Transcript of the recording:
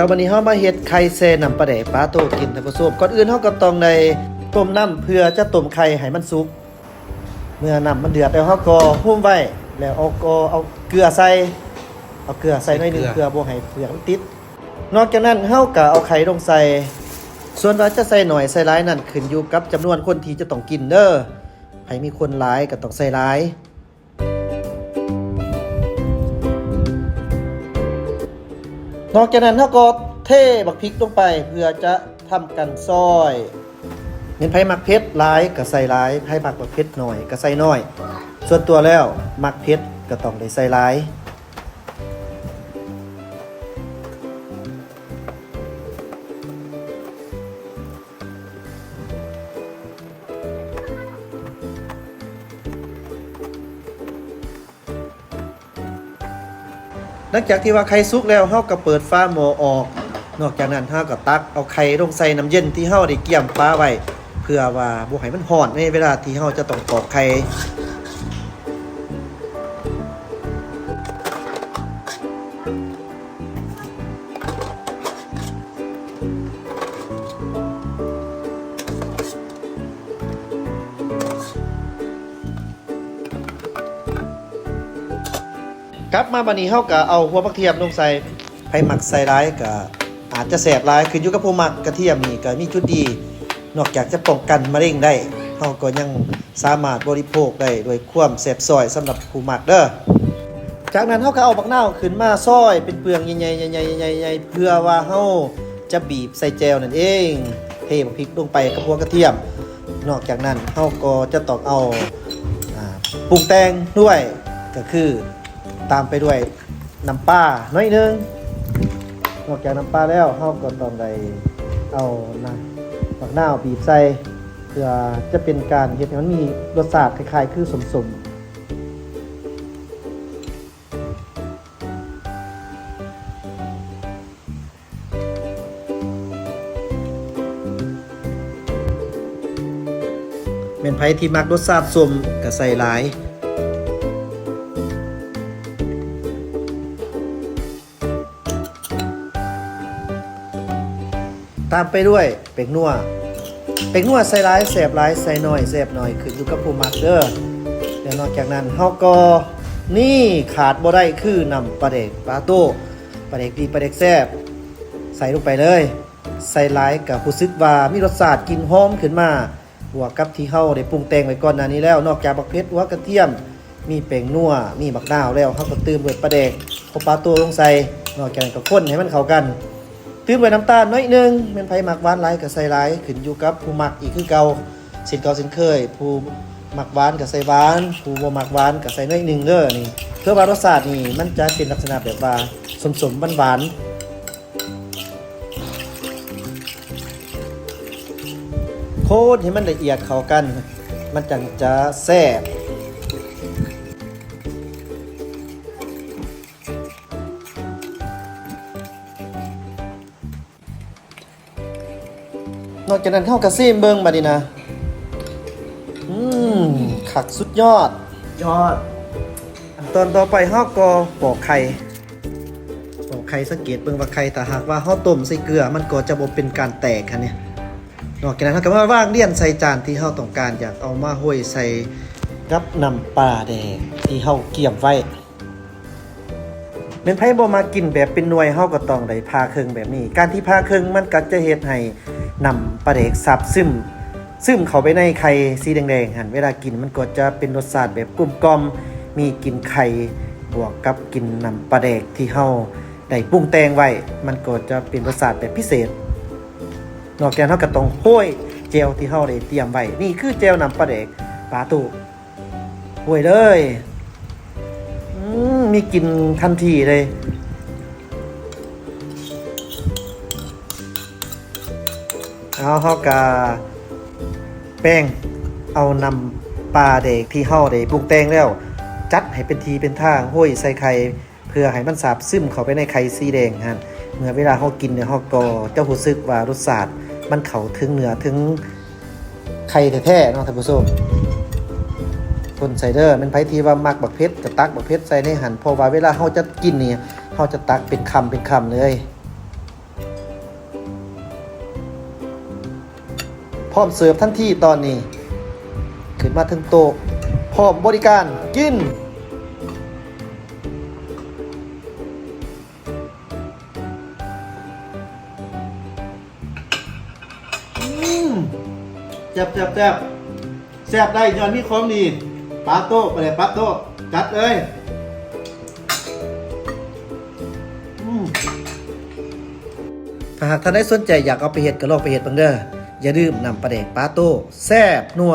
จ้าวันนี้เฮามาเฮ็ดไข่เซน้ำปลาแดกปลาโตกินท่านผู้ชมก่อนอื่นเฮาก็ต้องได้ต้มน้ำเพื่อจะต้มไข่ให้มันสุก เมื่อน้ำมันเดือดแล้วเฮาก็หุ้มไว้แล้วเอาก็เอาเกลือใส่เอาเกลือใส่หน่อยหนึงเกลือเพื่อบ่ให้เปลือกมันติด นอกจากนั้นเฮาก็เอาไข่ลงใส่ ส่วนว่าจะใส่หน่อยใส่หลายนั่นขึ้นอยู่กับจำนวนคนที่จะต้องกินเด้อใครมีคนหลายก็ต้องใส่หลาย นอกจากนั้นเราก็เทบักพริกลงไป เพื่อจะทำกันซอยเน้นไผ่มักเพชรหลายก็ใส่หลายไผ่มักบักเพชรหน่อยก็ใส่น้อย ส่วนตัวแล้วมักเพชรก็ต้องได้ใส่หลาย หลังจากที่ว่าไข่สุกแล้วเฮาก็เปิดฟ้าหม้อออก นอกจากนั้นเฮาก็ตักเอาไข่ลงใส่น้ำเย็นที่เฮาได้เกี่ยมฟ้าไว้เพื่อว่าบ่ให้มันร้อนในเวลาที่เฮาจะต้องตอกไข่ กลับมาบัดนี้เฮาก็เอาหัวผักเทียมลงใส่ไผหมักใส่ร้ายก็อาจจะแสบร้ายขึ้นอยู่กับผู้หมักกระเทียมนี่ก็มีจุดดี นอกจากจะป้องกันมะเร็งได้เฮาก็ยังสามารถบริโภคได้โดวยความแสบซอยสำหรับผู้หมักเด้อจากนั้นเฮาก็เอาบักนาวขึ้นมาซอยเป็นเปลืองใหญ่ๆๆๆๆๆเพื่อว่าเฮาจะบีบใส่แจวนั่นเองเทบักพริกลงไปกับหัวกระเทียม นอกจากนั้นเฮาก็จะต้องเอาอ่าปรุงแต่งด้วยก็คือ ตามไปด้วยน้ำปลาหน่อยนึงนอกจากน้ำปลาแล้วเฮาก็ต้องได้เอาน้ำบักนาวบีบใส่เพื่อจะเป็นการเฮ็ดให้มันมีรสชาติคล้ายๆ คือสมๆเป็นไผที่มักรสชาติสมก็ใส่หลาย ตามไปด้วยเป็กนัวเป็กนัวใส่หลายแสบหลายใส่หน้อยแสบหน้อยขึ้นอยู่กับผู้มักเด้อเดี๋ยวนอกจากนั้นเฮาก็นี่ขาดบ่ได้คือนำปลาเด็กปลาโต้ปลาเด็กดีปลาเด็กแซ่บใส่ลงไปเลย ใส่หลายกับรู้สึกว่ามีรสชาติกินหอมขึ้นมาบวกกับที่เฮาได้ปรุงแต่งไว้ก่อนหน้านี้แล้ว นอกจากบักเผ็ดหัวกระเทียม มีเป่งนัวมีบักนาวแล้วเฮาก็เตื่มด้วยปลาแดกเอปลาโตัวลงใส่นอกจากนั้นก็คนให้มันเข้ากัน ตื้มด้วยน้ำตาลน้อยหนึงแม่นไผหมักหวานหลายก็ใส่หลายขึ้นอยู่กับผู้หมักอีกคือเก่าสินเก่าสินเคย ผู้หมักหวานก็ใส่หวานผู้บ่มักหวานก็ใส่น้อยหนึงเด้อนี่เพื่อว่ารสชาตินี่มันจะเป็นลักษณะแบบว่าสมๆหวานโคตรให้มันละเอียดเข้ากัน มันจังจะแซ่บ นอกจากนั้นเข้ากระซีมเบิ้งมาดินะ อืมขักสุดยอด ยอด ตอนต่อไปเฮาก็ปอกไข่ปอกไข่สังเกตเบิ่งว่าไข่ถ้าหากว่าเฮาต้มใส่เกลือ มันก็จะบ่เป็นการแตกค่ะเนี่ยนอกจากนั้นเฮาก็มาว่างเลี่ยนใส่จานที่เฮาต้องการอยากเอามาห้อยใส่กับน้ำปลาแดงที่เฮาเกี่ยมไว้เป็นไผบ่มากินแบบเป็นหน่วยเฮาก็ต้องได้พาเครื่องแบบนี้ การที่พาเครื่องมันก็จะเฮ็ดให้ นำปลาเด็กซับซึมซึมเข้าไปในไข่สีแดงๆหันเวลากินมันก็จะเป็นรสชาติแบบกลมกล่อมมีกลิ่นไข่บวกกับกลิ่นน้ำปลาแดกที่เฮาได้ปรุงแต่งไว้ มันก็จะเป็นรสชาติแบบพิเศษ นอกจากนั้นเฮาก็ต้องห้ยเจลที่เฮาได้เตรียมไว้ นี่คือเจลน้ำปลาแดกปลาตูโห้ยเลยมมีกลิ่นทันทีเลย เอาเฮากาแป้งเอานำปลาเด็กที่เฮาได้ปรุงแต่งแล้ว จัดให้เป็นทีเป็นทางห้อยใส่ไข่เพื่อให้มันสาบซึมเข้าไปในไข่สีแดงฮะเมื่อเวลาเฮากินเนี่ยเฮาก็จะรู้สึกว่ารสชาติมันเข้าถึงเนื้อถึงไข่แท้ๆเนาะท่านผู้ชมคนไซเดอร์มันไผที่ว่ามักบักเพชรจะตักบักเพชรใส่ในหันเพราะว่าเวลาเฮาจะกินเนี่ยเฮาจะตักเป็นคำเป็นคำเลย ร้อมเสิร์ฟทันทีตอนนี้ ขึ้นมาถึงโต๊ะพร้อมบริการกินแซ่บแซ่บแซ่บแซ่บได้ย้อนมีของดีปาโต้ไปเลยปาโต้จัดเลยถ้าหากท่านได้สนใจอยากเอาไปเห็ดก็ลองไปเห็ดบังเด้อ อย่าลืมนำปลาเด็กปาโต้แซ่บนัว